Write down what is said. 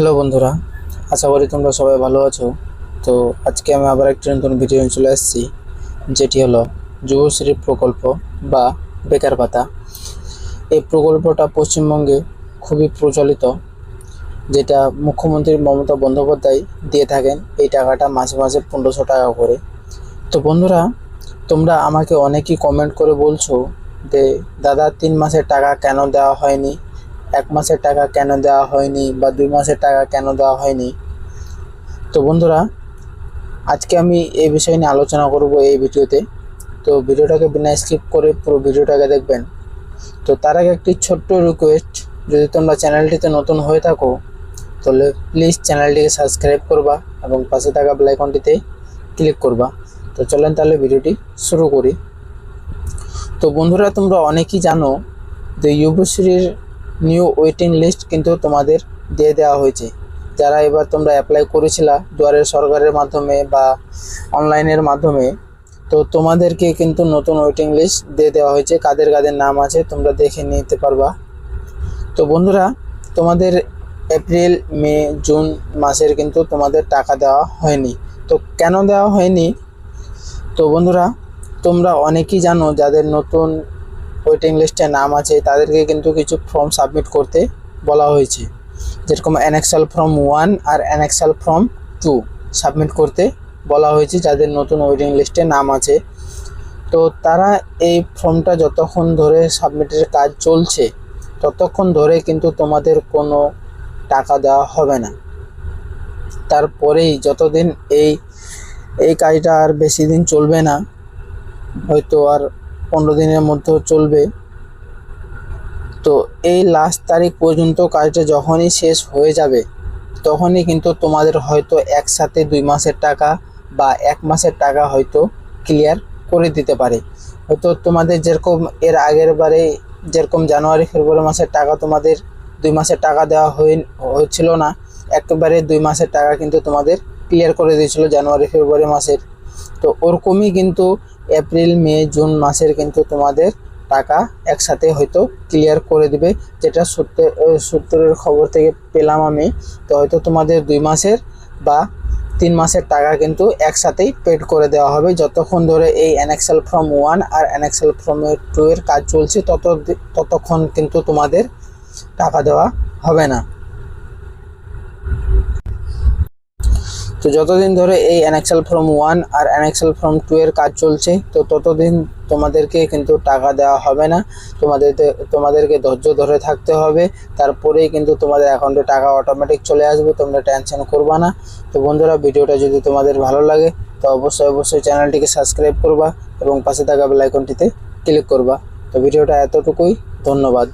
Hello বন্ধুরা, আশা করি তোমরা সবাই ভালো আছো। তো আজকে আমি আবার একটি নতুন ভিডিও চলে এসেছি যেটি হলো যুবশ্রী প্রকল্প বা বেকার ভাতা। এই প্রকল্পটা পশ্চিমবঙ্গে খুবই প্রচলিত, যেটা মুখ্যমন্ত্রী মমতা বন্দ্যোপাধ্যায় দিয়ে থাকেন এই টাকাটা মাসে মাসে পনেরোশো টাকা করে। তো বন্ধুরা, তোমরা আমাকে অনেকেই কমেন্ট করে বলছো যে, দাদা, তিন মাসের টাকা কেন দেওয়া হয়নি? এক মাসের টাকা কেন দেওয়া হয়নি বা দুই মাসের টাকা কেন দেওয়া হয়নি? তো বন্ধুরা, আজকে আমি এই বিষয় নিয়ে আলোচনা করব এই ভিডিওতে। তো ভিডিওটাকে বিনা স্কিপ করে পুরো ভিডিওটাকে দেখবেন। তো তার আগে একটি ছোট্ট রিকোয়েস্ট যদি তোমরা চ্যানেলটিতে নতুন হয়ে থাকো, তাহলে প্লিজ চ্যানেলটিকে সাবস্ক্রাইব করবা এবং পাশে থাকা বেল আইকনটিতে ক্লিক করবা। তো চলেন তাহলে ভিডিওটি শুরু করি। তো বন্ধুরা, তোমরা অনেকেই জানো যে যুবশ্রীর নিউ ওয়েটিং লিস্ট কিন্তু তোমাদের দিয়ে দেওয়া হয়েছে। যারা এবার তোমরা অ্যাপ্লাই করেছিলা দুয়ারের সরকারের মাধ্যমে বা অনলাইনের মাধ্যমে, তো তোমাদেরকে কিন্তু নতুন ওয়েটিং লিস্ট দিয়ে দেওয়া হয়েছে। কাদের কাদের নাম আছে তোমরা দেখে নিতে পারবা। তো বন্ধুরা, তোমাদের এপ্রিল মে জুন মাসের কিন্তু তোমাদের টাকা দেওয়া হয়নি। তো কেন দেওয়া হয়নি? তো বন্ধুরা, তোমরা অনেকেই জানো যাদের নতুন ওয়েটিং লিস্টে নাম আছে, তাদেরকে কিন্তু কিছু ফর্ম সাবমিট করতে বলা হয়েছে। যেরকম অ্যানেক্সাল ফর্ম ওয়ান আর অ্যানেক্সাল ফর্ম টু সাবমিট করতে বলা হয়েছে, যাদের নতুন ওয়েটিং লিস্টে নাম আছে। তো তারা এই ফর্মটা যতক্ষণ ধরে সাবমিটের কাজ চলছে, ততক্ষণ ধরে কিন্তু তোমাদের কোনো টাকা দেওয়া হবে না। তারপরেই যতদিন এই এই কাজটা আর বেশি দিন চলবে না, হয়তো আর পনেরো দিনের মধ্যে চলবে। তো এই লাস্ট তারিখ পর্যন্ত কাজটা যখনই শেষ হয়ে যাবে, তখনই কিন্তু তোমাদের হয়তো একসাথে দুই মাসের টাকা বা এক মাসের টাকা হয়তো ক্লিয়ার করে দিতে পারে। হয়তো তোমাদের যেরকম এর আগের বারে যেরকম জানুয়ারি, ফেব্রুয়ারি মাসের টাকা তোমাদের দুই মাসের টাকা দেওয়া হয়ে হচ্ছিল না, একেবারে দুই মাসের টাকা কিন্তু তোমাদের ক্লিয়ার করে দিয়েছিল জানুয়ারি, ফেব্রুয়ারি মাসের। তো ওরকমই কিন্তু এপ্রিল, মে, জুন মাসের কিন্তু তোমাদের টাকা একসাথে হয়তো ক্লিয়ার করে দিবে। যেটা সূত্র সূত্রের খবর থেকে পেলাম আমি, তো হয়তো তোমাদের দুই মাসের বা তিন মাসের টাকা কিন্তু একসাথেই পেড করে দেওয়া হবে। যতক্ষণ ধরে এই অ্যানেক্সেল ফর্ম ওয়ান আর অ্যানেক্সেল ফর্ম টু এর কাজ চলছে, তত, ততক্ষণ কিন্তু তোমাদের টাকা দেওয়া হবে না। তো যতদিন ধরে এই অ্যানেক্সাল ফর্ম ওয়ান আর অ্যানেক্সাল ফর্ম টু এর কাজ চলছে, তো ততদিন তোমাদেরকে কিন্তু টাকা দেওয়া হবে না। তোমাদের তোমাদেরকে ধৈর্য ধরে থাকতে হবে। তারপরেই কিন্তু তোমাদের অ্যাকাউন্টে টাকা অটোমেটিক চলে আসবে, তোমরা টেনশন করবা না। তো বন্ধুরা, ভিডিওটা যদি তোমাদের ভালো লাগে, তো অবশ্যই অবশ্যই চ্যানেলটিকে সাবস্ক্রাইব করবা এবং পাশে থাকা বেল আইকনটিতে ক্লিক করবা। তো ভিডিওটা এতটুকুই, ধন্যবাদ।